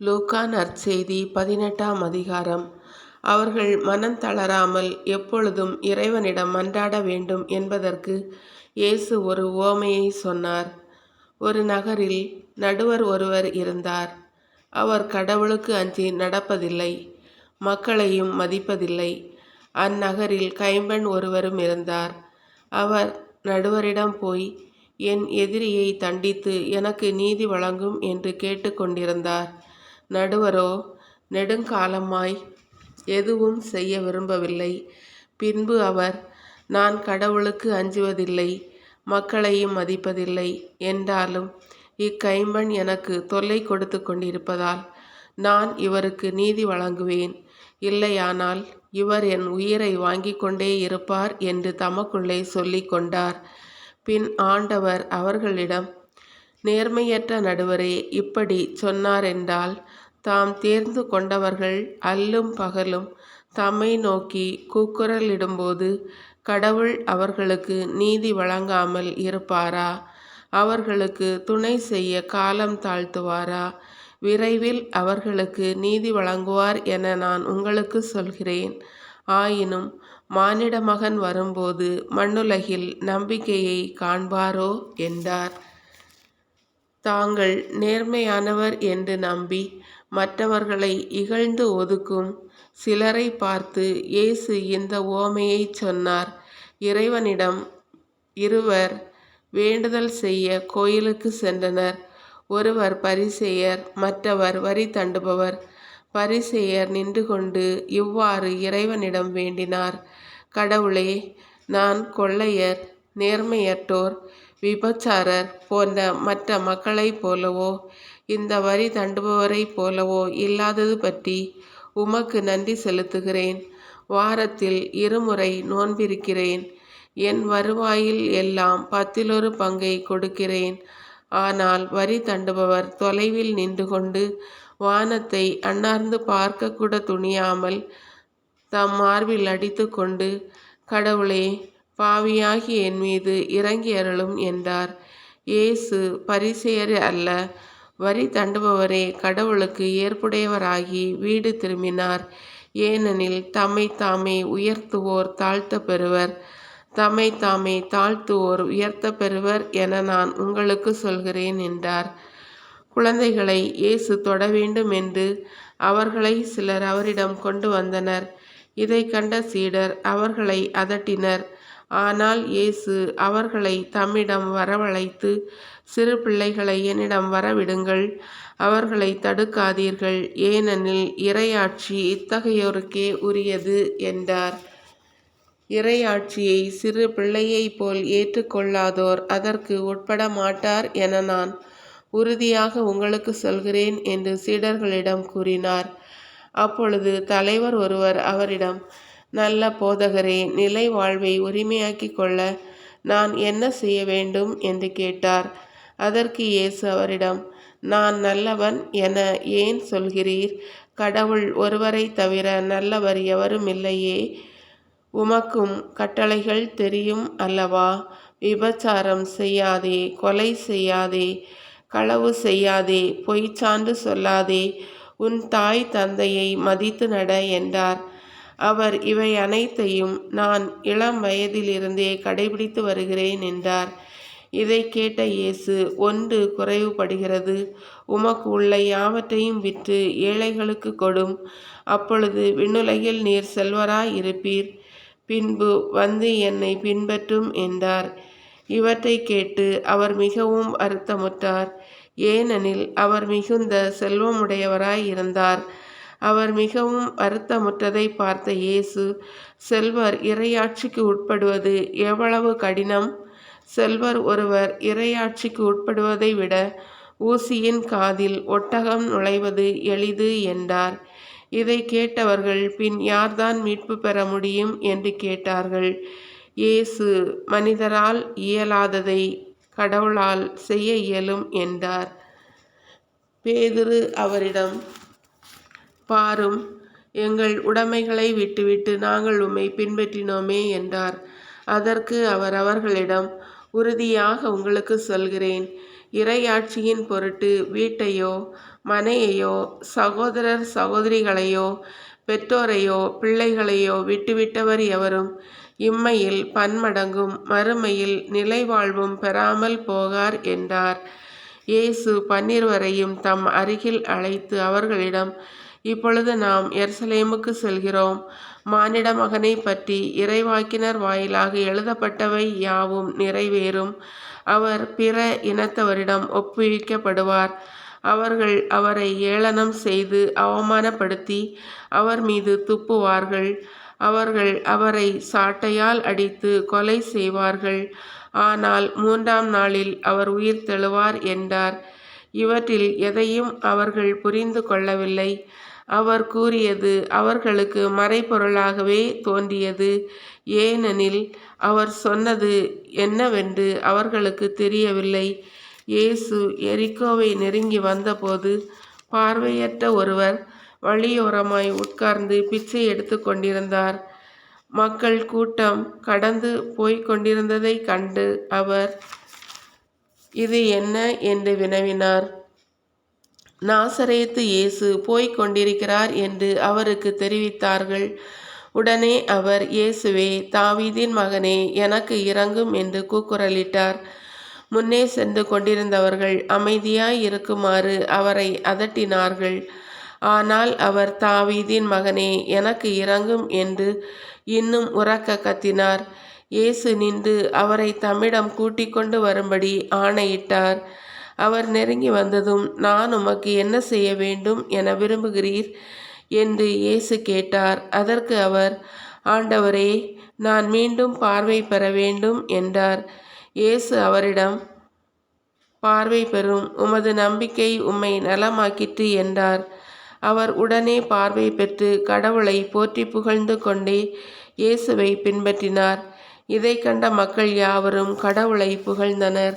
லூக்கா நற்செய்தி பதினெட்டாம் அதிகாரம். அவர்கள் மனம் தளராமல் எப்பொழுதும் இறைவனிடம் மன்றாட வேண்டும் என்பதற்கு இயேசு ஒரு ஓமையை சொன்னார். ஒரு நகரில் நடுவர் ஒருவர் இருந்தார். அவர் கடவுளுக்கு அஞ்சி நடப்பதில்லை மக்களையும் மதிப்பதில்லை. அந்நகரில் கைம்பெண் ஒருவரும் இருந்தார். அவர் நடுவரிடம் போய் என் எதிரியை தண்டித்து எனக்கு நீதி வழங்கும் என்று கேட்டுக்கொண்டிருந்தார். நடுவரோ நெடுங்காலமாய் எதுவும் செய்ய விரும்பவில்லை. பின்பு அவர் நான் கடவுளுக்கு அஞ்சுவதில்லை மக்களையும் மதிப்பதில்லை என்றாலும் இக்கைம்பன் எனக்கு தொல்லை கொடுத்து கொண்டிருப்பதால் நான் இவருக்கு நீதி வழங்குவேன். இல்லையானால் இவர் என் உயிரை வாங்கி கொண்டே இருப்பார் என்று தமக்குள்ளே சொல்லி கொண்டார். பின் ஆண்டவர் அவர்களிடம் நேர்மையற்ற நடுவரே இப்படி சொன்னாரென்றால் தாம் தேர்ந்து கொண்டவர்கள் அல்லும் பகலும் தம்மை நோக்கி கூக்குரலிடும்போது கடவுள் அவர்களுக்கு நீதி வழங்காமல் இருப்பாரா? அவர்களுக்கு துணை செய்ய காலம் தாழ்த்துவாரா? விரைவில் அவர்களுக்கு நீதி வழங்குவார் என நான் உங்களுக்கு சொல்கிறேன். ஆயினும் மானிட மகன் வரும்போது மண்ணுலகில் நம்பிக்கையை காண்பாரோ என்றார். தாங்கள் நேர்மையானவர் என்று நம்பி மற்றவர்களை இகழ்ந்து ஒதுக்கும். சிலரை பார்த்து இயேசு இந்த ஓமையை சொன்னார். இறைவனிடம் இருவர் வேண்டுதல் செய்ய கோயிலுக்கு சென்றனர். ஒருவர் பரிசெயர் மற்றவர் வரி தண்டுபவர். பரிசெயர் நின்று கொண்டு இவ்வாறு இறைவனிடம் வேண்டினார். கடவுளே நான் கொள்ளையர் நேர்மையற்றோர் விபச்சாரர் போன்ற மற்ற மக்களைப் போலவோ இந்த வரி தண்டுபவரைப் போலவோ இல்லாதது பற்றி உமக்கு நன்றி செலுத்துகிறேன். வாரத்தில் இருமுறை நோன்பிருக்கிறேன். என் வருவாயில் எல்லாம் பத்திலொரு பங்கை கொடுக்கிறேன். ஆனால் வரி தண்டுபவர் தொலைவில் நின்று கொண்டு வானத்தை அண்ணார்ந்து பார்க்கக்கூட துணியாமல் தம் மார்பில் அடித்து கொண்டு கடவுளே பாவியாகி என் மீது இறங்கி அருளும் என்றார். இயேசு பரிசெயர் அல்ல. வரி தண்டுபவரே கடவுளுக்கு ஏற்புடையவராகி வீடு திரும்பினார். ஏனெனில் தம்மை தாமே உயர்த்துவோர் தாழ்த்த பெறுவர். தம்மை தாமே தாழ்த்துவோர் உயர்த்த பெறுவர் என நான் உங்களுக்கு சொல்கிறேன் என்றார். குழந்தைகளை இயேசு தொட வேண்டும் என்று அவர்களை சிலர் அவரிடம் கொண்டு வந்தனர். இதை கண்ட சீடர் அவர்களை அதட்டினர். ஆனால் இயேசு அவர்களை தம்மிடம் வரவழைத்து சிறு பிள்ளைகளை என்னிடம் வரவிடுங்கள் அவர்களை தடுக்காதீர்கள் ஏனெனில் இறையாட்சி இத்தகையோருக்கே உரியது என்றார். இறையாட்சியை சிறு பிள்ளையைப் போல் ஏற்றுக்கொள்ளாதோர் அதற்கு உட்பட மாட்டார் என நான் உறுதியாக உங்களுக்கு சொல்கிறேன் என்று சீடர்களிடம் கூறினார். அப்பொழுது தலைவர் ஒருவர் அவரிடம் நல்ல போதகரே நிலை வாழ்வை உரிமையாக்கி கொள்ள நான் என்ன செய்ய வேண்டும்? என்று கேட்டார். அதற்கு இயேசு அவரிடம் நான் நல்லவன் என ஏன் சொல்கிறீர்? கடவுள் ஒருவரை தவிர நல்லவர் எவரும் இல்லையே. உமக்கும் கட்டளைகள் தெரியும் அல்லவா? விபச்சாரம் செய்யாதே கொலை செய்யாதே களவு செய்யாதே பொய்ச்சான்று சொல்லாதே உன் தாய் தந்தையை மதித்து நட என்றார். அவர் இவை அனைத்தையும் நான் இளம் வயதிலிருந்தே கடைபிடித்து வருகிறேன் என்றார். இதை கேட்ட இயேசு ஒன்று குறைவுபடுகிறது. உமக்கு உள்ள யாவற்றையும் விற்று ஏழைகளுக்கு கொடும். அப்பொழுது விண்ணுலகில் நீர் செல்வராய் இருப்பீர் பின்பு வந்து என்னை பின்பற்றும் என்றார். இவற்றை கேட்டு அவர் மிகவும் வருத்தமுற்றார். ஏனெனில் அவர் மிகுந்த செல்வமுடையவராய் இருந்தார் அவர் மிகவும் வருத்தமுற்றதை பார்த்த இயேசு செல்வர் இறையாட்சிக்கு உட்படுவது எவ்வளவு கடினம்? செல்வர் ஒருவர் இறையாட்சிக்கு உட்படுவதை விட ஊசியின் காதில் ஒட்டகம் நுழைவது எளிது என்றார். இதை கேட்டவர்கள் பின் யார்தான் மீட்பு பெற முடியும்? என்று கேட்டார்கள். இயேசு மனிதரால் இயலாததை கடவுளால் செய்ய இயலும் என்றார். பேதுரு அவரிடம் பாரும். எங்கள் உடைமைகளை விட்டுவிட்டு நாங்கள் உம்மை பின்பற்றினோமே என்றார். அதற்கு அவர் அவர்களிடம் உறுதியாக உங்களுக்கு சொல்கிறேன். இறையாட்சியின் பொருட்டு வீட்டையோ மனையையோ சகோதரர் சகோதரிகளையோ பெற்றோரையோ பிள்ளைகளையோ விட்டுவிட்டவர் எவரும் இம்மையில் பன்மடங்கும் மறுமையில் நிலைவாழ்வும் பெறாமல் போகார் என்றார். இயேசு பன்னிருவரையும் தம் அருகில் அழைத்து அவர்களிடம் இப்பொழுது நாம் எருசலேமுக்கு செல்கிறோம். மானிட மகனை பற்றி இறைவாக்கினர் வாயிலாக எழுதப்பட்டவை யாவும் நிறைவேறும். அவர் பிற இனத்தவரிடம் ஒப்புவிக்கப்படுவார். அவர்கள் அவரை ஏளனம் செய்து அவமானப்படுத்தி அவர் மீது துப்புவார்கள். அவர்கள் அவரை சாட்டையால் அடித்து கொலை செய்வார்கள். ஆனால் மூன்றாம் நாளில் அவர் உயிர் தெழுவார் என்றார். இவற்றில் எதையும் அவர்கள் புரிந்து கொள்ளவில்லை. அவர் கூறியது அவர்களுக்கு மறைபொருளாகவே தோன்றியது. ஏனெனில் அவர் சொன்னது என்னவென்று அவர்களுக்கு தெரியவில்லை. இயேசு எரிக்கோவை நெருங்கி வந்தபோது பார்வையற்ற ஒருவர் வழியோரமாய் உட்கார்ந்து பிச்சை எடுத்து கொண்டிருந்தார். மக்கள் கூட்டம் கடந்து போய்க் கொண்டிருந்ததை கண்டு அவர் இது என்ன? என்று வினவினார். நாசரேத்து இயேசு போய்க் கொண்டிருக்கிறார் என்று அவருக்கு தெரிவித்தார்கள். உடனே அவர் இயேசுவே தாவீதின் மகனே எனக்கு இறங்கும் என்று கூக்குரலிட்டார். முன்னே சென்று கொண்டிருந்தவர்கள் அமைதியாய் இருக்குமாறு அவரை அதட்டினார்கள். ஆனால் அவர் தாவீதின் மகனே எனக்கு இறங்கும் என்று இன்னும் உறக்க கத்தினார். இயேசு நின்று அவரை தம்மிடம் கூட்டிக் கொண்டு வரும்படி ஆணையிட்டார். அவர் நெருங்கி வந்ததும் நான் உமக்கு என்ன செய்ய வேண்டும் என விரும்புகிறீர்? என்று இயேசு கேட்டார். அதற்கு அவர் ஆண்டவரே நான் மீண்டும் பார்வை பெற வேண்டும் என்றார். இயேசு அவரிடம் பார்வை பெறும் உமது நம்பிக்கை உம்மை நலமாக்கிற்று என்றார். அவர் உடனே பார்வை பெற்று கடவுளை போற்றி புகழ்ந்து கொண்டே இயேசுவை பின்பற்றினார். இதை கண்ட மக்கள் யாவரும் கடவுளை புகழ்ந்தனர்.